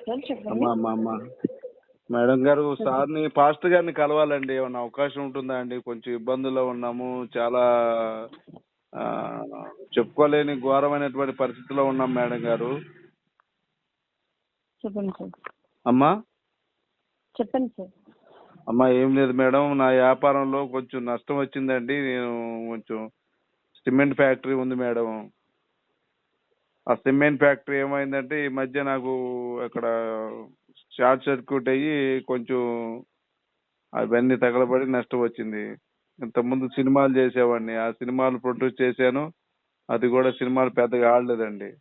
చెప్పండి. మేడం గారు సార్ని పాస్టర్ గారిని కలవాలండి. ఏమన్నా అవకాశం ఉంటుందా అండి? కొంచెం ఇబ్బందుల్లో ఉన్నాము. చాలా చెప్పుకోలేని ఘోరమైనటువంటి పరిస్థితిలో ఉన్నాం మేడం గారు. చెప్పండి సార్. అమ్మా? చెప్పండి సార్. అమ్మా ఏం లేదు మేడం. నా వ్యాపారంలో కొంచెం నష్టం వచ్చిందండి. నేను కొంచెం సిమెంట్ ఫ్యాక్టరీ ఉంది మేడం. ఆ సిమెంట్ ఫ్యాక్టరీ ఏమైందంటే ఈ మధ్య నాకు అక్కడ షార్ట్ సర్క్యూట్ అయ్యి కొంచెం అవన్నీ తగలబడి నష్టం వచ్చింది. ఇంతకుముందు సినిమాలు చేసేవాడిని. ఆ సినిమాలు ప్రొడ్యూస్ చేశాను. అది కూడా సినిమాలు పెద్దగా ఆడలేదండి.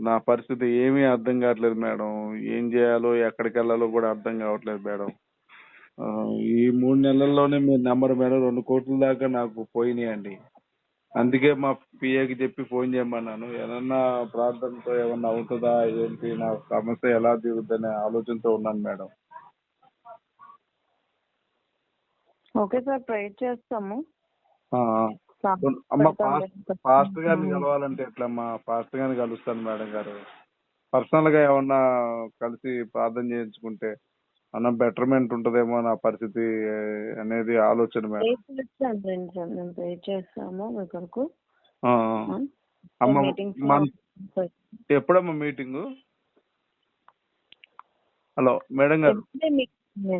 నా పరిస్థితి ఏమీ అర్థం కావట్లేదు మేడం. ఏం చేయాలో ఎక్కడికి వెళ్ళాలో కూడా అర్థం కావట్లేదు మేడం. ఈ మూడు నెలల్లోనే మీ నెంబర్ మేడం. రెండు కోట్ల దాకా నాకు పోయినాయండి. అందుకే మా పిఏకి చెప్పి ఫోన్ చేయమన్నాను. ఏమన్నా ప్రార్థనతో ఏమన్నా అవుతుందా? ఏంటి నా సమస్య ఎలా తీరుద్దనే ఆలోచనతో ఉన్నాను మేడం. ఓకే సార్ ట్రై చేస్తాము. అమ్మ. పాస్టర్ గారిని. కలవాలంటే ఎట్లమ్మా? పాస్టర్ గారిని కలుస్తాను మేడం గారు. పర్సనల్గా ఏమన్నా కలిసి ప్రార్థన చేయించుకుంటే అన్న బెటర్మెంట్ ఉంటదేమో నా పరిస్థితి అనేది ఆలోచన మేడం. మేము చేస్తాము మీ కొరకు. అమ్మ మన ఎప్పుడమ్మా మీటింగ్ హలో మేడం గారు.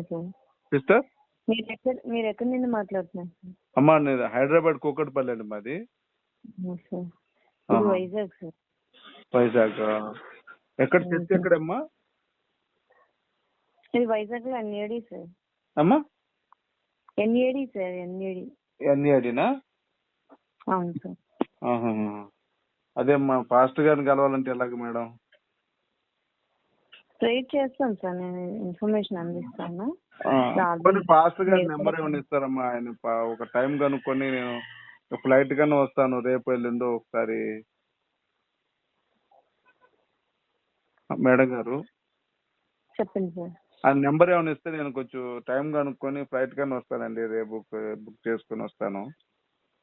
సార్? సిస్టర్? మీరు ఎక్కడ మీరు ఎక్కడి నుండి మాట్లాడుతున్నారు సార్? అమ్మా నేను హైదరాబాద్ కూకట్పల్లి అండి మాది. అవును సార్? ఇది ఆహా. వైజాగ్ సార్? వైజాగ్ ఎక్కడ చర్చ్ ఎక్కడమ్మా? ఇది వైజాగ్లో ఎన్ఏడి సార్. అమ్మా? NAD sir NAD. ఎన్ఈడినా అవును సార్. అదే మా పాస్టర్ గారిని కలవాలంటే ఎలాగ మేడం? ట్రై చేస్తాను సార్ నేను ఇన్ఫర్మేషన్ అందిస్తాను. పాస్టర్ గారి నెంబర్ ఏమైనా ఇస్తారమ్మా ఆయన ఒక టైం కనుక్కొని నేను ఫ్లైట్ కన్నా వస్తాను రేపు ఎల్లుండో ఒకసారి. మేడం గారు. చెప్పండి సార్. ఆ నెంబర్ ఏమైనా ఇస్తే నేను కొంచెం టైం కనుక్కొని ఫ్లైట్ కానీ వస్తానండి రేపు బుక్ చేసుకొని చేసుకుని వస్తాను.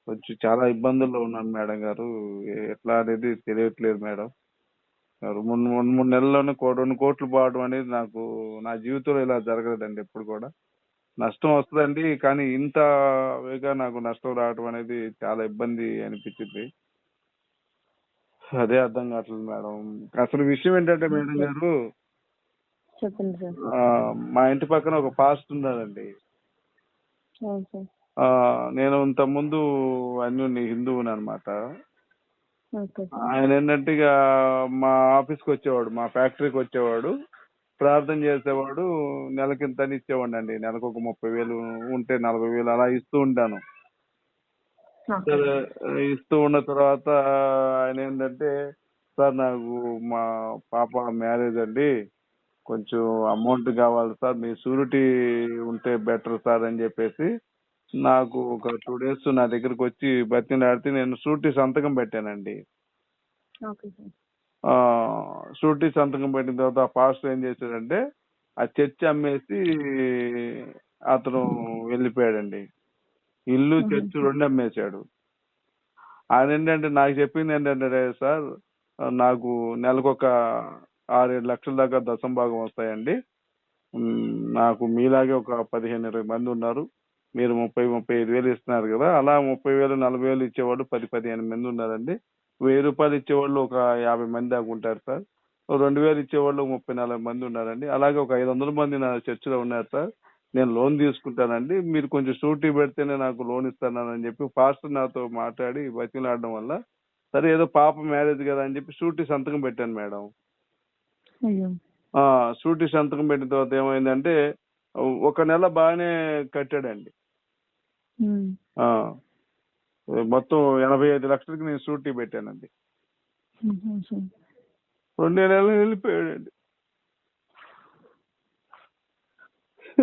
కొంచెం చాలా ఇబ్బందుల్లో ఉన్నాను మేడం గారు. ఎట్లా అనేది తెలియట్లేదు మేడం. మూడు మూడు మూడు నెలల్లోనే కో- రెండు కోట్లు పోవడం అనేది నాకు నా జీవితంలో ఇలా జరగలేదండి ఎప్పుడు కూడా. నష్టం వస్తుందండి కానీ ఇంత వేగా నాకు నష్టం రావడం అనేది చాలా ఇబ్బంది అనిపించింది. అదే అర్థం కావట్లేదు మేడం. అసలు విషయం ఏంటంటే మేడం గారు చెప్పండి సార్. మా ఇంటి పక్కన ఒక పాస్ట్ ఉన్నాడండి. నేను ఇంత ముందు అన్యుని హిందువుని అనమాట ఆయన ఏంటంటే ఇక మా ఆఫీస్కి వచ్చేవాడు మా ఫ్యాక్టరీకి వచ్చేవాడు. ప్రార్థన చేసేవాడు నెలకి ఇంత ఇచ్చేవాడు అండి నెలకు ఒక ముప్పై వేలు ఉంటే నలభై వేలు అలా ఇస్తూ ఉంటాను. ఇస్తూ ఉన్న తర్వాత ఆయన ఏంటంటే సార్ నాకు మా పాప మ్యారేజ్ అండి. కొంచెం అమౌంట్ కావాలి సార్. మీ షూరిటీ ఉంటే బెటర్ సార్ అని చెప్పేసి నాకు ఒక టూ డేస్ నా దగ్గరకు వచ్చి బతిలాడితే నేను షూరిటీ సంతకం పెట్టానండి. ఓకే సార్ షూరిటీ సంతకం పెట్టిన తర్వాత ఆ పాస్టర్ ఏం చేశాడంటే ఆ చర్చ్ అమ్మేసి అతను వెళ్ళిపోయాడండి. ఇల్లు. చర్చ్ రెండు అమ్మేశాడు. ఆయన ఏంటంటే నాకు చెప్పింది ఏంటంటే సార్ నాకు నెలకు ఒక ఆరేడు లక్షల దాకా దశం భాగం వస్తాయండి. నాకు మీలాగే ఒక పదిహేను ఇరవై మంది ఉన్నారు. మీరు ముప్పై ముప్పై ఐదు వేలు ఇస్తున్నారు కదా. అలా ముప్పై వేలు నలభై వేలు ఇచ్చేవాళ్ళు పది పదిహేను మంది ఉన్నారండి. వెయ్యి రూపాయలు ఇచ్చేవాళ్ళు ఒక యాభై మంది దాకా ఉంటారు సార్. రెండు వేలు ఇచ్చేవాళ్ళు ముప్పై నలభై మంది ఉన్నారండి. అలాగే ఒక ఐదు వందల మంది నా చర్చిలో ఉన్నారు సార్. నేను లోన్ తీసుకుంటానండి. మీరు కొంచెం షూరిటీ పెడితేనే నాకు లోన్ ఇస్తానని చెప్పి ఫాస్టర్ నాతో మాట్లాడి బతిలాడడం వల్ల సరే ఏదో పాప మ్యారేజ్ కదా అని చెప్పి షూరిటీ సంతకం పెట్టాను మేడం. షూరిటీ సంతకం పెట్టిన తర్వాత ఏమైందంటే ఒక నెల బాగానే కట్టాడండి. మొత్తం ఎనభై ఐదు లక్షలకి నేను షూరిటీ పెట్టానండి. రెండు నెలలు వెళ్ళిపోయాడండి.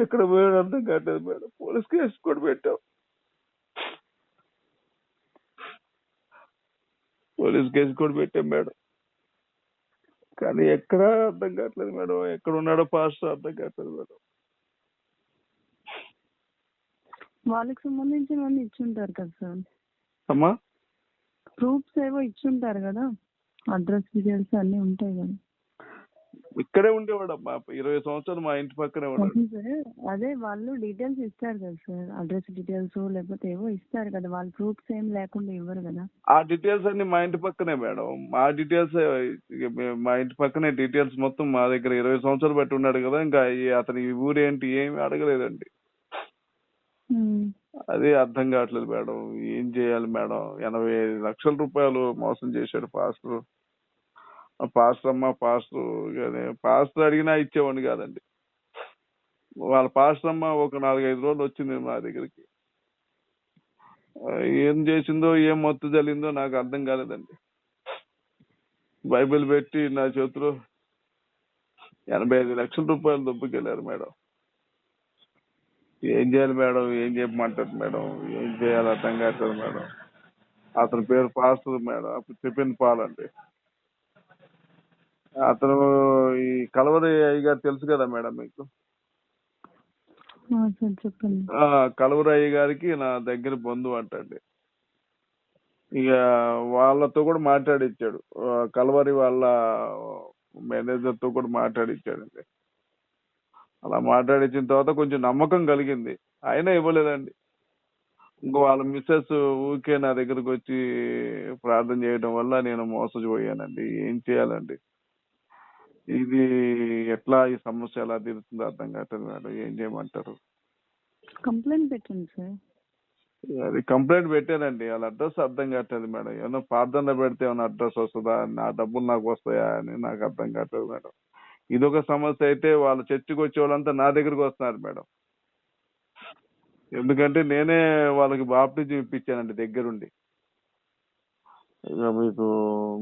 ఇక్కడ పోయాడు అర్థం కావట్లేదు మేడం. పోలీస్ కేసు కూడా పెట్టాం. పోలీస్ కేసు కూడా పెట్టాం మేడం. కానీ ఎక్కడ అర్థం కావట్లేదు మేడం. ఎక్కడ ఉన్నాడో పాస్టర్ అర్థం కావట్లేదు మేడం. వాళ్ళకి సంబంధించినవన్నీ ఇచ్చుంటారు కదా సార్? అమ్మా? ప్రూఫ్స్ ఏవో ఇచ్చుంటారు కదా? అడ్రస్ డీటెయిల్స్ అన్నీ ఉంటాయి కదా. ఇక్కడే ఉండేవాడు అమ్మా ఇరవై సంవత్సరాలు మా ఇంటి పక్కనే ఉన్నాడు. అదే వాళ్ళు డీటెయిల్స్ ఇస్తారు కదా సార్. అడ్రస్ డీటెయిల్స్ లేకపోతే ఏవో ఇస్తారు కదా. వాళ్ళు ప్రూఫ్స్ ఏం లేకుండా ఇవ్వరు కదా. ఆ డీటెయిల్స్ అన్ని మా ఇంటి పక్కనే మేడం. మా డీటెయిల్స్ మే- ఇంటి పక్కనే డీటెయిల్స్ మొత్తం మా దగ్గర ఇరవై సంవత్సరాలు బట్టి ఉన్నాడు కదా. ఇంకా అతని ఊరేంటి ఏమి అడగలేదండి. అదే అర్థం కావట్లేదు మేడం. ఏం చేయాలి మేడం? ఎనభై ఐదు లక్షల రూపాయలు మోసం చేశాడు పాస్టర్. పాస్టర్ అమ్మ పాస్టర్ కానీ పాస్టర్ అడిగినా ఇచ్చేవాడిని కాదండి. వాళ్ళ పాస్టర్ అమ్మ ఒక నాలుగైదు రోజులు వచ్చింది మా దగ్గరికి. ఏం చేసిందో ఏం మొత్తం జరిగిందో నాకు అర్థం కాలేదండి. బైబిల్ పెట్టి నా చేతిలో ఎనభై ఐదు లక్షల రూపాయలు దొబ్బుకెళ్ళారు మేడం. ఏం చేయాలి మేడం? ఏం చెప్పమంటారు మేడం? ఏం చేయాలి అర్థం కావట్లేదు మేడం. అతని పేరు పాస్టర్ మేడం. అప్పుడు చెప్పిన పాలండి. అతను ఈ కలవరి అయ్య గారు తెలుసు కదా మేడం మీకు? చెప్పండి. ఆ కలవరి అయ్య గారికి నా దగ్గర బంధువు అంటండి. ఇక వాళ్ళతో కూడా మాట్లాడిచ్చాడు. కలవరి వాళ్ళ మేనేజర్తో కూడా మాట్లాడిచ్చాడండి. అలా మాట్లాడించిన తర్వాత కొంచెం నమ్మకం కలిగింది. అయినా ఇవ్వలేదండి. ఇంకో వాళ్ళ మిస్సెస్ ఊరికే నా దగ్గరకు వచ్చి ప్రార్థన చేయడం వల్ల నేను మోసపోయానండి. ఏం చేయాలండి? ఇది ఎట్లా ఈ సమస్య ఎలా తీరుతుందో అర్థం కావట్లేదు మేడం. ఏం చేయమంటారు? కంప్లైంట్ పెట్టండి సార్. అది కంప్లైంట్ పెట్టానండి. వాళ్ళ అడ్రస్ అర్థం కావట్లేదు మేడం. ఏమన్నా ప్రార్థన పెడితే ఏమైనా అడ్రస్ వస్తుందా? నా డబ్బులు నాకు వస్తాయా అని నాకు అర్థం కావట్లేదు మేడం. ఇదొక సమస్య అయితే వాళ్ళ చర్చికి వచ్చే వాళ్ళంతా నా దగ్గరికి వస్తున్నారు మేడం. ఎందుకంటే నేనే వాళ్ళకి బాప్టిజం ఇప్పించానండి దగ్గరుండి. ఇక మీకు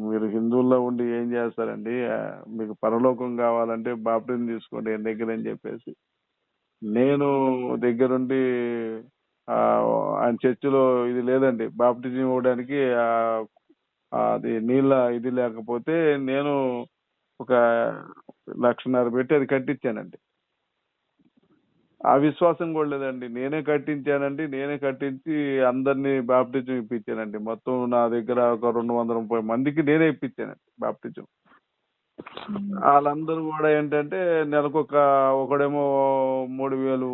మీరు హిందువుల్లో ఉండి ఏం చేస్తారండి? మీకు పరలోకం కావాలంటే బాప్టిని తీసుకోండి ఆయన దగ్గర అని చెప్పేసి. నేను దగ్గరుండి ఆయన చర్చిలో ఇది లేదండి. బాప్టిజం ఇవ్వడానికి అది నీళ్ళ ఇది లేకపోతే నేను ఒక లక్షన్నర పెట్టి అది కట్టించానండి. ఆ విశ్వాసం కూడా లేదండి. నేనే కట్టించానండి. నేనే కట్టించి అందరినీ బాప్టిజం ఇప్పించానండి. మొత్తం నా దగ్గర ఒక రెండు వందల ముప్పై మందికి నేనే ఇప్పించానండి బాప్టిజం. వాళ్ళందరూ కూడా ఏంటంటే నెలకు ఒక ఒకడేమో మూడు వేలు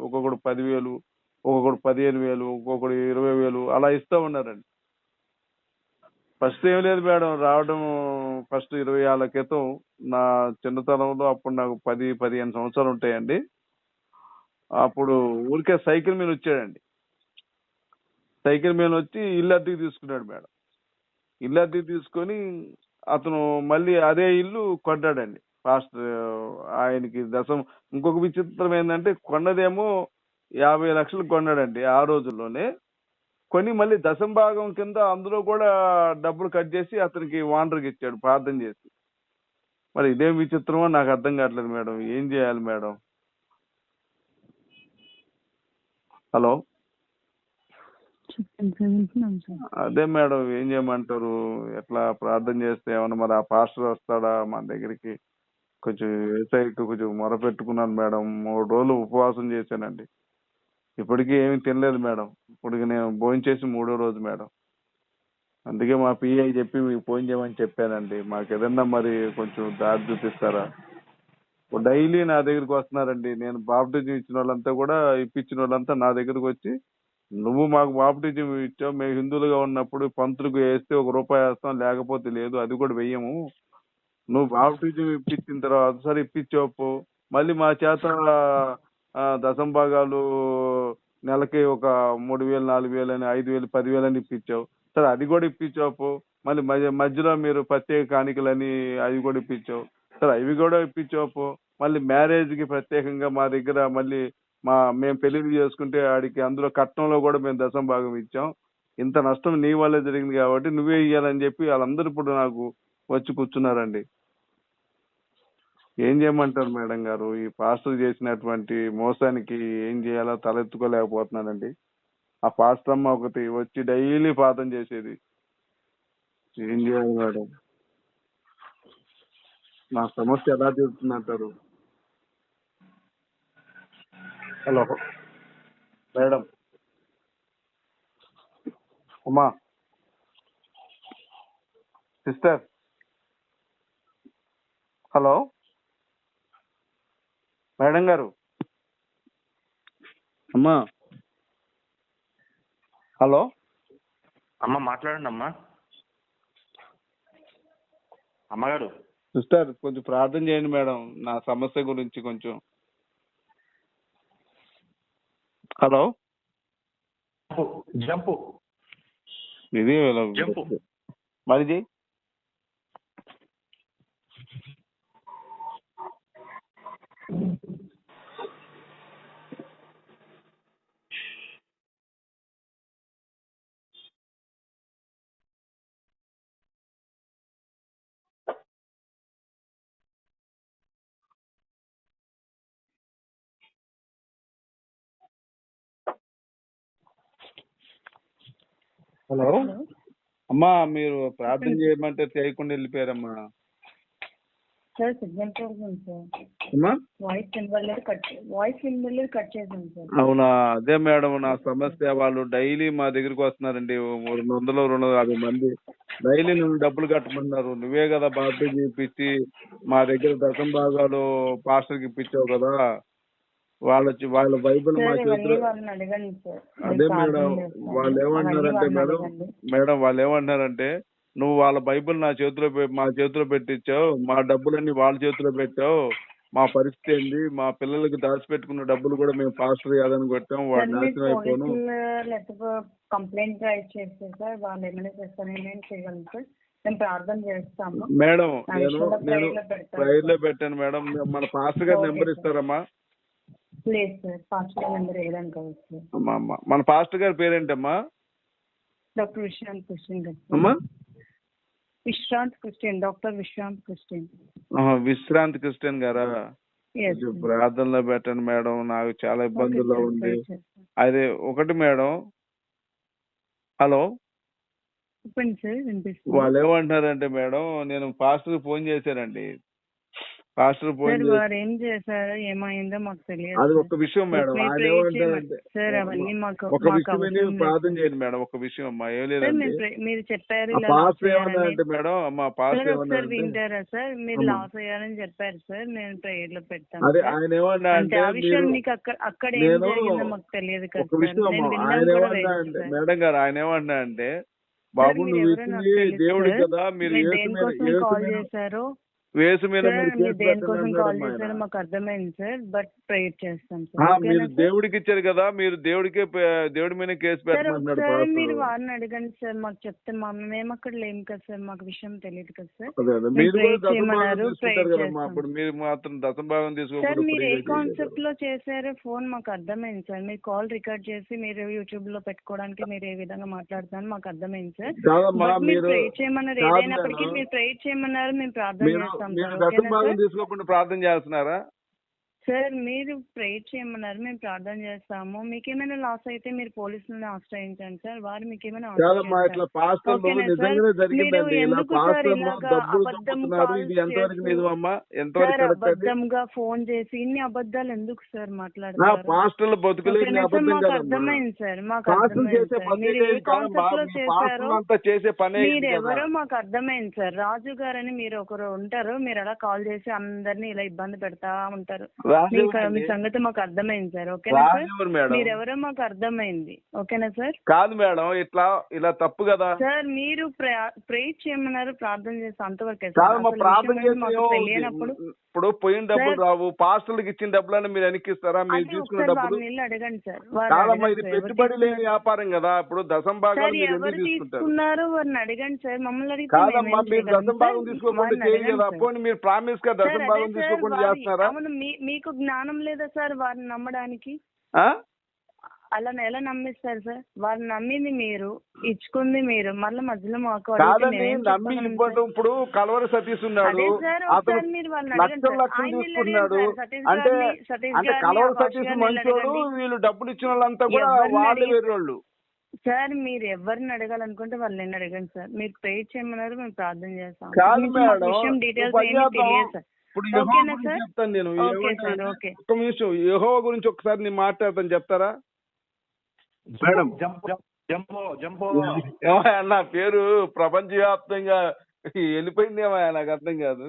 ఒక్కొక్కడు పదివేలు ఒక్కొక్కడు పదిహేను వేలు ఒక్కొక్కడు ఇరవై వేలు అలా ఇస్తా ఉన్నారండి. ఫస్ట్ ఏం లేదు మేడం రావడం ఫస్ట్ ఇరవై ఏళ్ళ క్రితం నా చిన్నతనంలో అప్పుడు నాకు పది పదిహేను సంవత్సరాలు ఉంటాయండి. అప్పుడు ఊరికే సైకిల్ మీద వచ్చాడండి. సైకిల్ మీద వచ్చి ఇల్లు అద్దెకి తీసుకున్నాడు మేడం. ఇల్లు అద్దెకి తీసుకొని అతను మళ్ళీ అదే ఇల్లు కొన్నాడండి ఫాస్ట్ ఆయనకి దశం. ఇంకొక విచిత్రం ఏంటంటే కొన్నదేమో యాభై లక్షలు కొన్నాడండి ఆ రోజుల్లోనే. కొని మళ్ళీ దశం భాగం కింద అందులో కూడా డబ్బులు కట్ చేసి అతనికి వాండర్కి ఇచ్చాడు ప్రార్థన చేసి. మరి ఇదేం విచిత్రమో నాకు అర్థం కావట్లేదు మేడం. ఏం చేయాలి మేడం? హలో? అదే మేడం ఏం చేయమంటారు? ఎట్లా ప్రార్థన చేస్తే ఏమన్నా మరి ఆ పాస్టర్ వస్తాడా మన దగ్గరికి? కొంచెం ఏసైకి కొంచెం మొరపెట్టుకున్నాను మేడం మూడు రోజులు ఉపవాసం చేశానండి. ఇప్పటికీ ఏమీ తినలేదు మేడం. ఇప్పటికి నేను భోజనం చేసి మూడో రోజు మేడం. అందుకే మా పిఐ చెప్పి మీకు ఫోన్ చేయమని చెప్పానండి. మాకు ఏదన్నా మరి కొంచెం దారి చూపిస్తారా? డైలీ నా దగ్గరికి వస్తున్నారండి. నేను బాప్టిజం ఇచ్చిన వాళ్ళంతా కూడా ఇప్పించిన వాళ్ళంతా నా దగ్గరకు వచ్చి నువ్వు మాకు బాప్టిజం ఇచ్చావు మేము హిందువులుగా ఉన్నప్పుడు పంతులకు వేస్తే ఒక రూపాయి వేస్తాం లేకపోతే లేదు అది కూడా వెయ్యము. నువ్వు బాప్టిజం ఇప్పించిన తర్వాత సరే ఇప్పించావు మళ్ళీ మా చేత దశం భాగాలు నెలకి ఒక మూడు వేలు నాలుగు వేలు అని ఐదు వేలు పదివేలు అని ఇప్పించావు. సరే అది కూడా ఇప్పించావు మళ్ళీ మధ్య మధ్యలో మీరు ప్రత్యేక కానికలని అది కూడా ఇప్పించావు. సార్ అవి కూడా ఇప్పించోపు. మళ్ళీ మ్యారేజ్కి ప్రత్యేకంగా మా దగ్గర మళ్ళీ మా మేము పెళ్ళిళ్ళు చేసుకుంటే ఆడికి అందులో కట్నంలో కూడా మేము దశం భాగం ఇచ్చాం. ఇంత నష్టం నీ వల్లే జరిగింది కాబట్టి నువ్వే ఇయ్యాలని చెప్పి వాళ్ళందరూ ఇప్పుడు నాకు వచ్చి కూర్చున్నారండి. ఏం చేయమంటారు మేడం గారు? ఈ పాస్టర్ చేసినటువంటి మోసానికి ఏం చేయాలో తలెత్తుకోలేకపోతున్నానండి ఆ పాస్టర్ అమ్మ ఒకటి వచ్చి డైలీ పాతం చేసేది. ఏం చేయాలి మేడం? నా సమస్య ఎలా తీరుతుందంటారు హలో. మేడం. అమ్మా. సిస్టర్. హలో. మేడం గారు. అమ్మా. హలో. అమ్మ మాట్లాడండి అమ్మా అమ్మగారు. సిస్టర్ కొంచెం ప్రార్థన చేయండి మేడం. నా సమస్య గురించి కొంచెం. హలో? జంపు ఇది జంపు. మరిది? హలో? అమ్మా మీరు ప్రార్థన చేయమంటే చేయకుండా వెళ్ళిపోయారమ్మా. Sir signal problem sir. Voice వినబడలేదు cut voice వినబడలేదు కట్ చేసాం సార్. అవునా? అదే మేడం నా సమస్య వాళ్ళు డైలీ మా దగ్గరికి వస్తున్నారండి. రెండు వందలు రెండు యాభై మంది. డైలీ నువ్వు డబ్బులు కట్టమన్నారు. నువ్వే కదా బాప్టిజం ఇప్పించి మా దగ్గర దశం భాగాలు పాస్టర్కి ఇప్పించావు కదా. వాళ్ళు వాళ్ళ బైబిల్ మా చేతిలో అదే మేడం. వాళ్ళు ఏమంటున్నారంటే మేడం. మేడం వాళ్ళు ఏమంటున్నారంటే నువ్వు వాళ్ళ బైబిల్ నా చేతిలో మా చేతిలో పెట్టించావు మా డబ్బులన్నీ వాళ్ళ చేతిలో పెట్టావు మా పరిస్థితి ఏంది మా పిల్లలకి దాచిపెట్టుకున్న డబ్బులు కూడా మేము పాస్టర్ కాదని కొట్టాం వాడు మీరు నాశనం అయిపోను పోలీసులు లేకపోతే కంప్లైంట్ రైజ్ చేస్తే సార్ వాళ్ళు ఏమైనా చేస్తారో నేను చేయగలను సార్ మేము ప్రార్థన చేస్తాము మేడం నేను నేను లో పెట్టాను మేడం మన పాస్టర్ గారి నెంబర్. ఇస్తారమ్మా లేదు సార్ పాస్టర్ నెంబర్ వేయడానికి అవ్వదు సార్ అమ్మా అమ్మా. మన పాస్టర్ గారి పేరేంటమ్మా? డాక్టర్ విశ్రాంత్ క్రిస్టియన్ అమ్మా? Vishrant Christian doctor Vishrant Christian. ఆహా, విశ్రాంతి క్రిస్టియన్ గారా? ఎస్ కొంచెం ప్రార్థనలో పెట్టండి మేడం నాకు చాలా ఇబ్బందుల్లో ఉంది. అదే ఒకటి మేడం. హలో? చెప్పండి సార్ వినిపిస్తుంది? వాళ్ళు ఏమంటున్నారంటే మేడం నేను పాస్టర్ ఫోన్ చేశానండి. పాస్టర్ సార్ చేసి వారు ఏం చేశారో ఏమైందో మాకు తెలియదు అది. ఒక విషయం మేడం చేయమని- సార్ అవన్నీ మాకు ఒక విషయం ప్రార్థన. చేయండి మేడం ఒక విషయం అమ్మా ఏం సార్ లేదండి మీరు చెప్పారు ఆ ఇలా పాస్టర్ ఏమన్నారంటే అయ్యారని మేడం మా పాస్టర్ ఒకసారి ఏమన్నారంటే వింటారా సార్ మీరు అమ్మా. లాస్ అయ్యారని చెప్పారు సార్ నేను ప్రేయర్లో పెడతాను అదే సార్. ఆయన ఏమన్నా అంటే అంటే ఆ విషయం మీరు మీకు అక్కడ అక్కడ ఏం నేను జరిగిందో మాకు తెలియదు కదా ఒక సార్ విషయం నేను అమ్మా విన్నాను ఆయన కూడా ఏమన్నా అంటే సార్ మేడం గారు ఆయన ఏమన్నా అంటే బాబు మీరు నువ్వు ఎవరో నాకు ఇచ్చింది తెలియదు దేవుడి సార్. కదా మీరు మీరు యేసు మీద దేనికోసం యేసు కాల్ మీద చేశారో వేసు మీద సార్ దేనికోసం కాల్ చేశారో. మాకు అర్థమైంది సార్ బట్ ప్రేయర్ చేస్తాం సార్ మీరు సార్? దేవుడికి ఇచ్చారు కదా మీరు దేవుడికే దేవుడి మీద కేసు సార్ మీరు వారిని అడగండి సార్ మాకు చెప్తే మా మేము అక్కడ లేము కదా సార్ మాకు విషయం తెలియదు కదా సార్ చేయమన్నారు. అప్పుడు మీరు మాత్రం దశభాగం సార్ తీసుకోకుండా మీరు ఏ. కాన్సెప్ట్లో చేశారో ఫోన్ మాకు అర్థమైంది సార్ మీరు కాల్ రికార్డ్ చేసి మీరు యూట్యూబ్లో పెట్టుకోవడానికి మీరు ఏ విధంగా మాట్లాడుతున్నారో మాకు అర్థమైంది సార్ మీరు మీరు ప్రే చేయమన్నారు ఏదైనప్పటికీ. మీరు ప్రే చేయమన్నారు మేము ప్రార్థన మీరు దశభాగం సార్? తీసుకోకుండా ప్రార్థన చేస్తున్నారా? సార్ మీరు ప్రే చేయమన్నారు మేము ప్రార్థన చేస్తాము. మీకేమైనా లాస్ అయితే మీరు పోలీసులను ఆశ్రయించండి సార్. వారు మీకేమైనా కాదమ్మా. ఇట్లా? నిజంగానే జరిగిందండి. ఇలా డబ్బులు చంపుతున్నారు? ఇది ఎంతవరకు నిజమమ్మా? ఎంతవరకు అది అబద్ధంగా ఫోన్ చేసి ఇన్ని అబద్ధాలు ఎందుకు సార్ పాస్టర్లు బతుకులే? అబద్ధం కదమ్మా. అర్థమైంది సార్ మాకు చేసే పని మాకు అర్థమైంది సార్. రాజు గారని మీరు ఒకరు ఉంటారు మీరు అలా కాల్ చేసి అందరినీ ఇలా ఇబ్బంది పెడతా ఉంటారు. మీ? సంగతి మాకు అర్థమైంది సార్. ఓకేనా సార్? ఎవరు మేడం? మీరు ఎవరో మాకు అర్థమైంది. ఓకేనా సార్? కాదు మేడం ఇట్లా ఇలా తప్పు కదా? సార్ మీరు ప్రే చేయమన్నారు ప్రార్థన చేసి అంతవరకే ప్రార్థన? తెలియనప్పుడు? ఇప్పుడు పోయిన డబ్బులు రావు. పాస్టర్లకు ఇచ్చిన డబ్బులన్నీ మీరు వెనక్కిస్తారా? మీరు తీసుకున్న డబ్బులు? అడగండి సార్. ఇది పెట్టుబడి లేని? వ్యాపారం కదా. ఇప్పుడు దశం భాగాలు ఎవరు తీసుకున్నారో వారిని అడగండి సార్. మమ్మల్ని అడిగితే కాదమ్మా మేమేం మీరు దశం భాగం? తీసుకోకుండా సార్. పోనీ మీరు ప్రామిస్గా దశం భాగం తీసుకోకుండా చేస్తున్నారా? అవును మీ- మీకు జ్ఞానం లేదా సార్ వారిని నమ్మడానికి? అలా ఎలా నమ్మిస్తారు సార్ వారిని నమ్మింది మీరు ఇచ్చుకుంది మీరు మళ్ళీ మధ్యలో మాకు కాదండి నమ్మి ఇవ్వడం? ఇప్పుడు కలవరి సతీష్ ఉన్నాడు అతను లక్షలు. లక్షలు వీళ్ళు తీసుకున్నాడు అంటే అంటే కలవరి సతీష్ మంచోడు. వీళ్ళు డబ్బులు ఇచ్చిన వాళ్ళంతా కూడా వాళ్ళు సార్ మీరు ఎవరిని అడగాలనుకుంటే వాళ్ళని అడగండి సార్ మీరు పే చేయమన్నారు మేము ప్రార్థన చేస్తాం విషయం డీటెయిల్స్ తెలియదు. సార్ ఇప్పుడు యెహోవా ఓకేనా గురించి సార్? చెప్తాను నేను ఓకే ఓకే. ఒక్క నిమిషం యెహోవా గురించి ఒకసారి నేను మాట్లాడతాను చెప్తారా మేడం. జంప్ జంప్ జంపో ఏమయ్యా నా పేరు ప్రపంచవ్యాప్తంగా వెళ్ళిపోయింది ఏమయ్యా నాకు అర్థం కాదు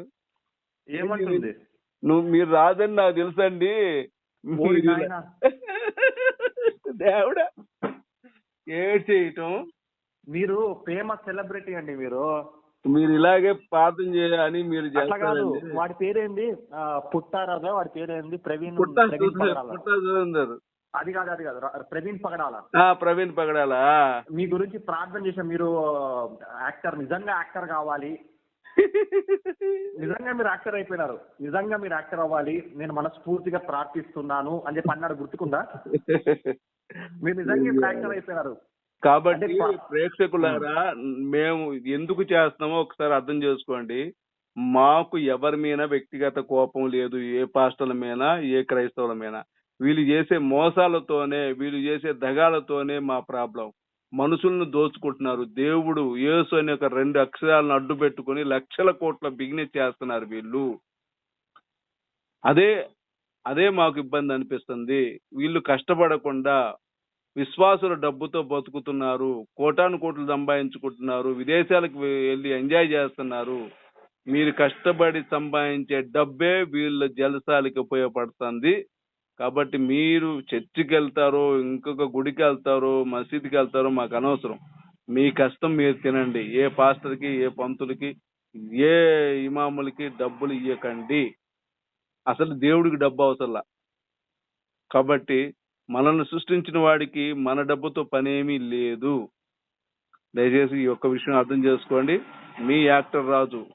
ఏమంటుంది నువ్వు మీరు రాదని నాకు తెలుసండి ఓరి మీరు నాయనా. దేవుడా ఏడ్ చేయటం మీరు ఫేమస్ సెలబ్రిటీ అండి మీరు మీరు ఇలాగే ప్రార్థన చేయాలని మీరు అట్లా కాదు. చేస్తారండి. వాడి పేరేంది? ఆ, పుట్టారాజా వాడి పేరేంది? ప్రవీణ్ పుట్ట ప్రవీణ్ సురేందర్, పగడాల. పుట్ట సురేందర్. అది కాదు అది కాదు. ర- ప్రవీణ్ పగడాల. ఆ ప్రవీణ్ పగడాలా మీ గురించి ప్రార్థన చేశాం మీరు యాక్టర్ నిజంగా యాక్టర్ కావాలి. నిజంగా మీరు యాక్టర్ అయిపోయినారు. నిజంగా మీరు యాక్టర్ అవ్వాలి. నేను మనస్ఫూర్తిగా ప్రార్థిస్తున్నాను అని చెప్పి అన్నాడు గుర్తుకుందా? మీరు నిజంగా ఇప్పుడు యాక్టర్ అయిపోయినారు. కాబట్టి ప్రేక్షకులారా మేము ఎందుకు చేస్తున్నామో ఒకసారి అర్థం చేసుకోండి. మాకు ఎవరి మీద వ్యక్తిగత కోపం లేదు ఏ పాస్టర్ల మీద ఏ క్రైస్తవుల మీద వీళ్ళు చేసే మోసాలతోనే వీళ్ళు చేసే దగాలతోనే మా ప్రాబ్లం. మనుషులను దోచుకుంటున్నారు. దేవుడు యేసు అనే ఒక రెండు అక్షరాలను అడ్డు పెట్టుకుని లక్షల కోట్ల బిజినెస్ చేస్తున్నారు వీళ్ళు. అదే అదే మాకు ఇబ్బంది అనిపిస్తుంది. వీళ్ళు కష్టపడకుండా విశ్వాసుల డబ్బుతో బతుకుతున్నారు కోటాను కోట్లు సంపాదించుకుంటున్నారు విదేశాలకు వెళ్ళి ఎంజాయ్ చేస్తున్నారు. మీరు కష్టపడి సంపాదించే డబ్బే వీళ్ళ జలసాలకి ఉపయోగపడుతుంది. కాబట్టి మీరు చర్చికి వెళ్తారో ఇంకొక గుడికి వెళ్తారో మసీదుకి వెళ్తారో మాకు అనవసరం. మీ కష్టం మీరు తినండి. ఏ పాస్టర్కి ఏ పంతులకి ఏ ఇమాములకి డబ్బులు ఇవ్వకండి అసలు దేవుడికి డబ్బు అవసరంలా. కాబట్టి మనల్ని సృష్టించిన వాడికి మన డబ్బుతో పనేమీ లేదు. దయచేసి ఈ ఒక్క విషయం అర్థం చేసుకోండి. మీ యాక్టర్ రాజు